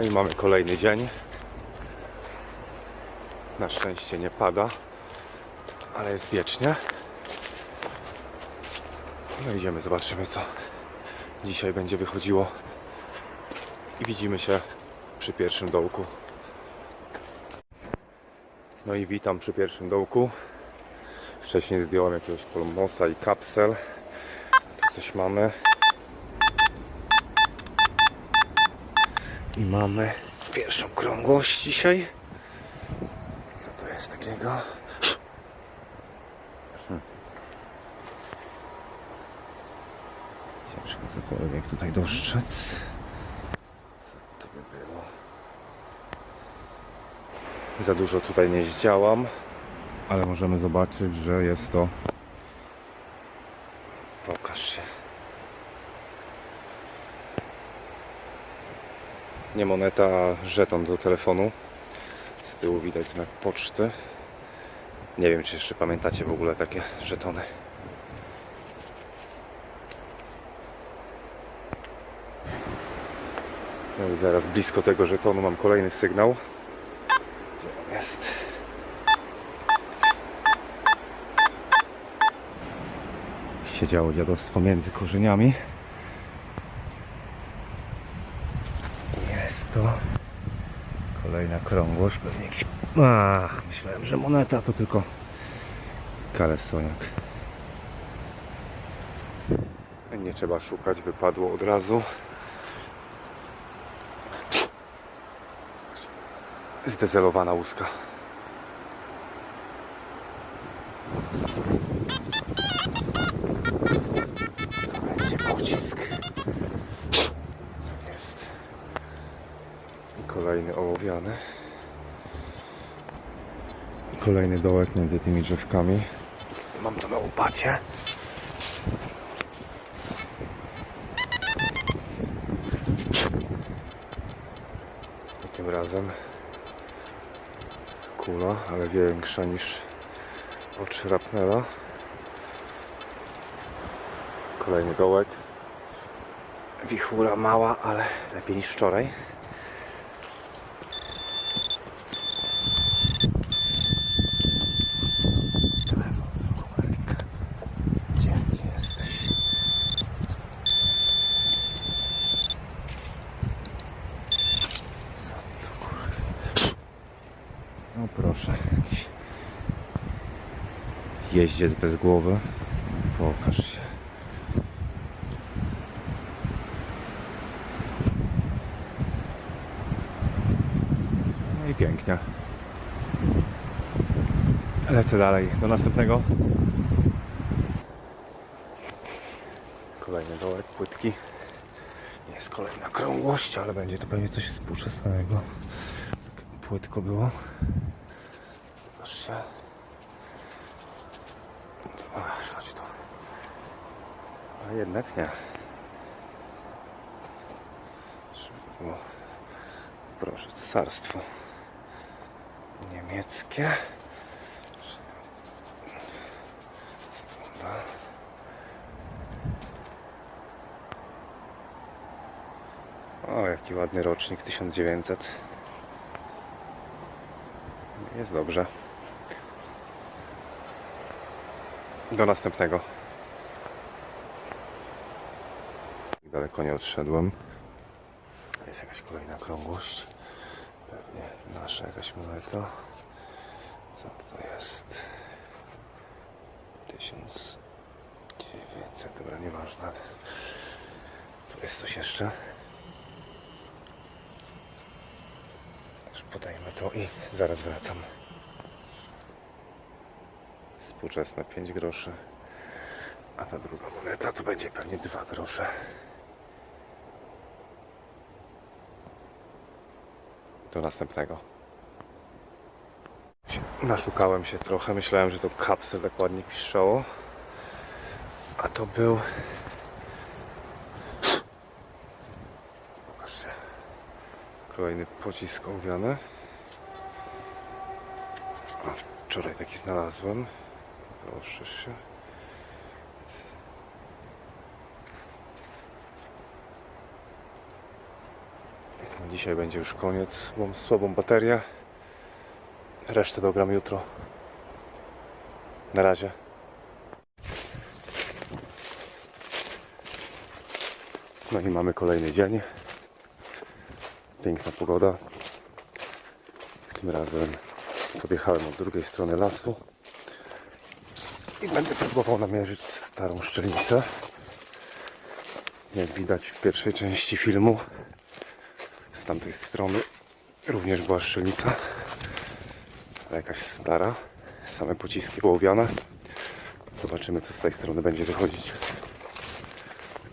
No i mamy kolejny dzień. Na szczęście nie pada, ale jest wiecznie. No idziemy, zobaczymy co dzisiaj będzie wychodziło. I widzimy się przy pierwszym dołku. No i witam przy pierwszym dołku. Wcześniej zdjąłem jakiegoś polmosa i kapsel. Tu coś mamy. I mamy pierwszą krągłość dzisiaj. Co to jest takiego? Ciężko cokolwiek tutaj dostrzec. Co to by było? Za dużo tutaj nie zdziałam, ale możemy zobaczyć, że jest to. Pokaż się. Nie moneta, a żeton do telefonu. Z tyłu widać znak poczty. Nie wiem, czy jeszcze pamiętacie w ogóle takie żetony. No i zaraz blisko tego żetonu mam kolejny sygnał. Gdzie on jest? Siedziało dziadostwo między korzeniami. Jest to krągłość, pewnie jakiś... Ach, myślałem, że moneta to tylko kalesoniak. Nie trzeba szukać, wypadło od razu. Zdezelowana łuska. Jest. I kolejny ołowiany. Kolejny dołek między tymi drzewkami. Mam to na łopacie. Tym razem kula, ale większa niż od szrapnela. Kolejny dołek. Wichura mała, ale lepiej niż wczoraj. Telefon z numerka. Gdzie ty jesteś? Co to kurde? Proszę, jakiś jeździec bez głowy. Pokaż się. No i pięknie. Lecę dalej. Do następnego. Kolejny dołek płytki. Jest kolejna krągłość, ale będzie to pewnie coś współczesnego. Tak płytko było. Się. Ach, Chodź tu. A jednak nie. Było- Proszę, cesarstwo niemieckie. Sekunda. O, jaki ładny rocznik 1900. Jest dobrze. Do następnego. Daleko nie odszedłem. Jest jakaś kolejna krągłość. Pewnie nasza jakaś moneta. Co to jest? 1900, dobra, nieważne. Tu jest coś jeszcze. Podajmy to i zaraz wracam. Współczesne 5 groszy. A ta druga moneta to będzie pewnie 2 grosze. Do następnego. Naszukałem się trochę. Myślałem, że to kapsel tak ładnie piszczało. A to był. Kolejny pocisk ołowiany. A wczoraj taki znalazłem. Się. Dzisiaj będzie już koniec. Mam słabą baterię. Resztę dogram jutro. Na razie. No i mamy kolejny dzień. Piękna pogoda. Tym razem podjechałem od drugiej strony lasu i będę próbował namierzyć starą szczelnicę. Jak widać w pierwszej części filmu, z tamtej strony również była szczelnica, ale jakaś stara, same pociski ołowiane. Zobaczymy co z tej strony będzie wychodzić.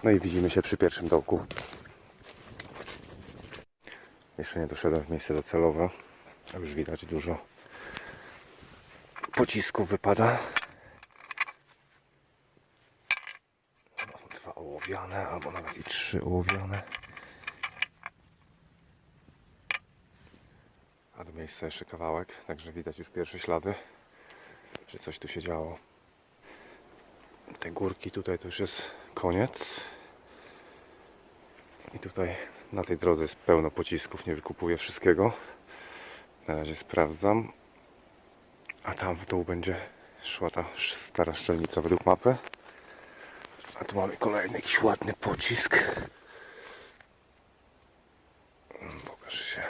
No i widzimy się przy pierwszym dołku. Jeszcze nie doszedłem w miejsce docelowe. a Już widać dużo pocisków wypada. Ołowiane, albo nawet i trzy ołowiane. A do miejsca jeszcze kawałek, także widać już pierwsze ślady, że coś tu się działo. Te górki tutaj to już jest koniec. I tutaj na tej drodze jest pełno pocisków, nie wykupuję wszystkiego. Na razie sprawdzam. A tam w dół będzie szła ta stara szczelnica według mapy. A tu mamy kolejny jakiś ładny pocisk. Mm, Pokaż się.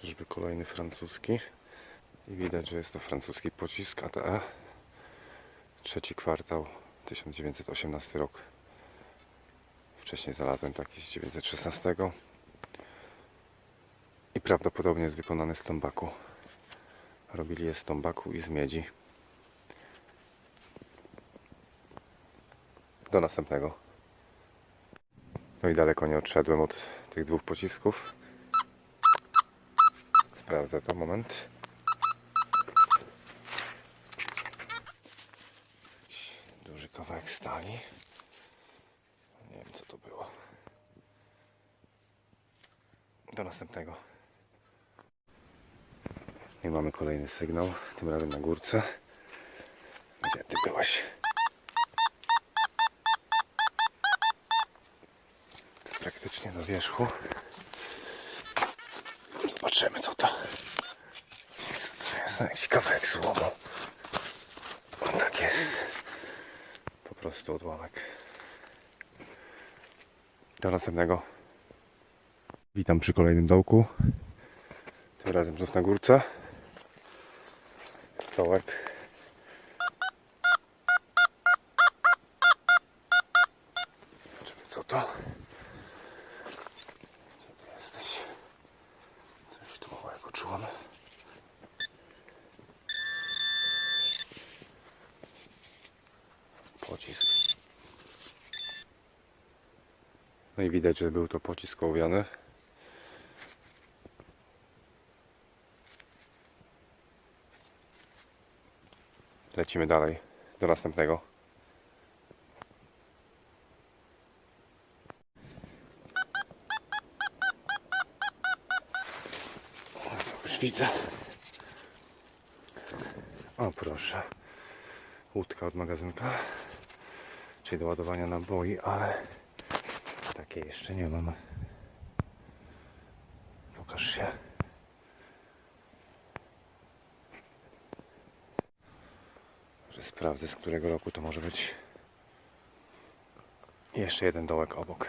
Czyżby kolejny francuski. I widać, że jest to francuski pocisk ATE. Trzeci kwartał 1918 rok. Wcześniej znalazłem taki z 1916. I prawdopodobnie jest wykonany z tombaku. Robili je z tombaku i z miedzi. Do następnego. No i daleko nie odszedłem od tych dwóch pocisków. Sprawdzę to moment. Duży kawałek stali. Nie wiem co to było. Do następnego. I mamy kolejny sygnał, tym razem na górce. Gdzie ty byłaś? Jest praktycznie na wierzchu. Zobaczymy co to. To jest? Jakiś kawałek złomu. O, tak jest. Po prostu odłamek. Do następnego. Witam przy kolejnym dołku. Tym razem na górce. Dołek. Zobaczymy co to. Gdzie ty jesteś? Coś tu małego czułem. Pocisk. No i widać, że był to pocisk ołowiany. Lecimy dalej do następnego. Już widzę. O proszę. Łódka od magazynka. Czyli do ładowania naboi, ale takiej jeszcze nie mam. Pokaż się. Sprawdzę z którego roku to może być. Jeszcze jeden dołek obok.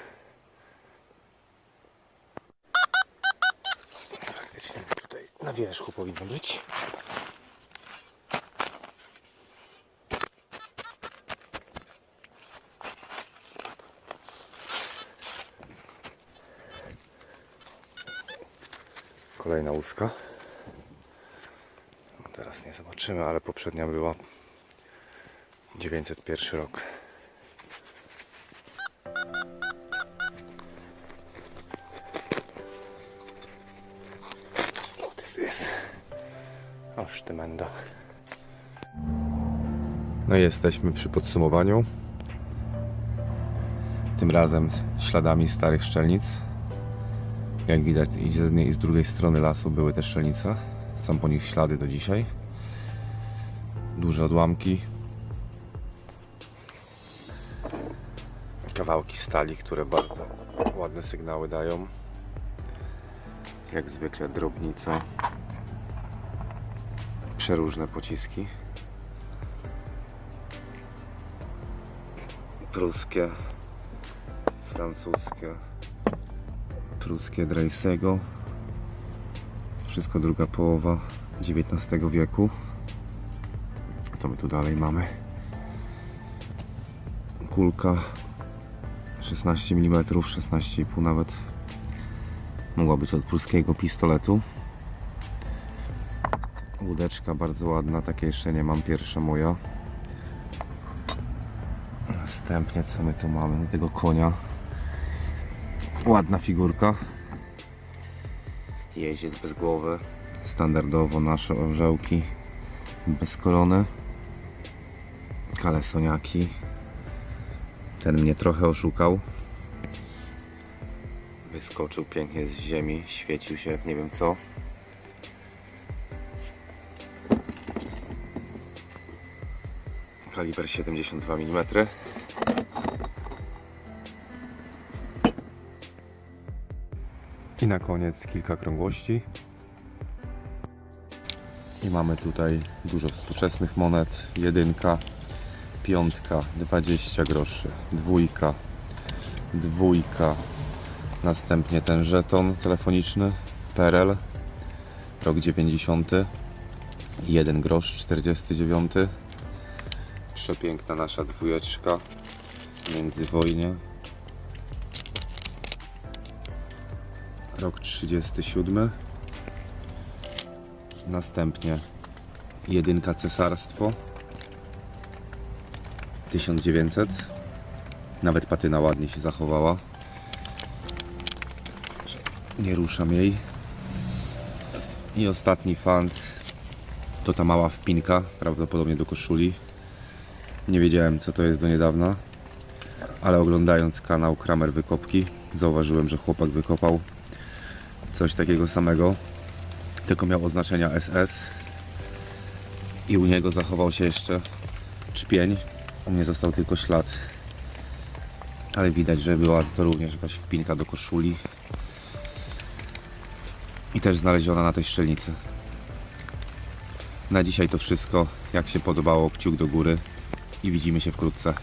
Praktycznie tutaj na wierzchu powinno być. Kolejna łuska. No Teraz nie zobaczymy, ale poprzednia była 901 rok. What is this? O, sztymenda. No i jesteśmy przy podsumowaniu. Tym razem z śladami starych szczelnic. Jak widać i z jednej i z drugiej strony lasu były te szczelnice Są po nich ślady do dzisiaj. Duże odłamki. Kawałki stali, które bardzo ładne sygnały dają. Jak zwykle drobnica. Przeróżne pociski. Pruskie, francuskie, pruskie Dreissego. Wszystko druga połowa XIX wieku. Co my tu dalej mamy? Kulka 16 mm, 16,5 nawet. Mogła być od pruskiego pistoletu. Łódeczka bardzo ładna, takie jeszcze nie mam, pierwsza moja. Następnie co my tu mamy? Tego konia. Ładna figurka. Jeździec bez głowy. Standardowo nasze orzełki bez korony. Kalesoniaki. Ten mnie trochę oszukał. Wyskoczył pięknie z ziemi, świecił się jak nie wiem co. Kaliber 72 mm. I na koniec kilka krągłości. I mamy tutaj dużo współczesnych monet. Jedynka, piątka, 20 groszy, dwójka, dwójka. Następnie ten żeton telefoniczny, PRL, rok 90, 1 grosz, 49. Przepiękna nasza dwójeczka międzywojnie. Rok 37. Następnie jedynka cesarstwo 1900. Nawet patyna ładnie się zachowała. Nie ruszam jej. I ostatni fant to ta mała wpinka, prawdopodobnie do koszuli. Nie wiedziałem co to jest do niedawna, ale oglądając kanał Kramer Wykopki zauważyłem, że chłopak wykopał coś takiego samego, tylko miał oznaczenia SS i u niego zachował się jeszcze czpień, u mnie został tylko ślad, ale widać, że była to również jakaś wpinka do koszuli i też znaleziona na tej szczelnicy. Na dzisiaj to wszystko. Jak się podobało, kciuk do góry i widzimy się wkrótce.